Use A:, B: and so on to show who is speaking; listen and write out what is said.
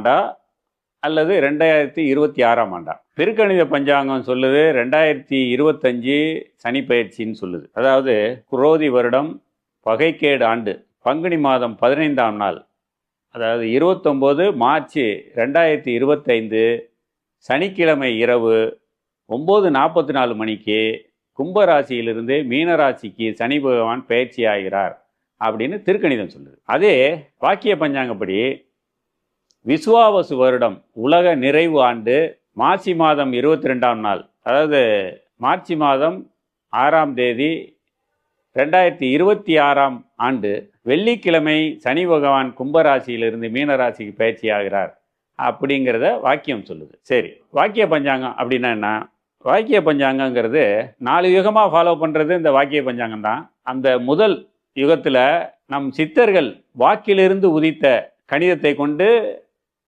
A: ஆண்டா அல்லது ரெண்டாயிரத்தி இருபத்தி ஆறாம் ஆண்டா. திருக்கணித பஞ்சாங்கம் சொல்லுது ரெண்டாயிரத்தி இருபத்தஞ்சு சனி பயிற்சின்னு சொல்லுது. அதாவது குரோதி வருடம் பகைக்கேடு ஆண்டு பங்குனி மாதம் பதினைந்தாம் நாள். அதாவது இருபத்தொம்போது மார்ச் ரெண்டாயிரத்தி இருபத்தைந்து சனிக்கிழமை இரவு ஒம்பது நாற்பத்தி நாலு மணிக்கு கும்பராசியிலிருந்து மீனராசிக்கு சனி பகவான் பயிற்சி ஆகிறார் அப்படின்னு திருக்கணிதம் சொல்லுது. அதே வாக்கிய பஞ்சாங்கப்படி விசுவாவசு வருடம் உலக நிறைவு ஆண்டு மாசி மாதம் இருபத்தி ரெண்டாம் நாள். அதாவது மார்ச் மாதம் ஆறாம் தேதி ரெண்டாயிரத்தி இருபத்தி ஆறாம் ஆண்டு வெள்ளிக்கிழமை சனி பகவான் கும்பராசியிலிருந்து மீனராசிக்கு பயிற்சி ஆகிறார் அப்படிங்கிறத வாக்கியம் சொல்லுது. சரி வாக்கிய பஞ்சாங்கம் அப்படின்னா என்ன? வாக்கிய பஞ்சாங்கங்கிறது நாலு யுகமாக ஃபாலோ பண்ணுறது இந்த வாக்கிய பஞ்சாங்கம் தான். அந்த முதல் யுகத்தில் நம் சித்தர்கள் வாக்கிலிருந்து உதித்த கணிதத்தை கொண்டு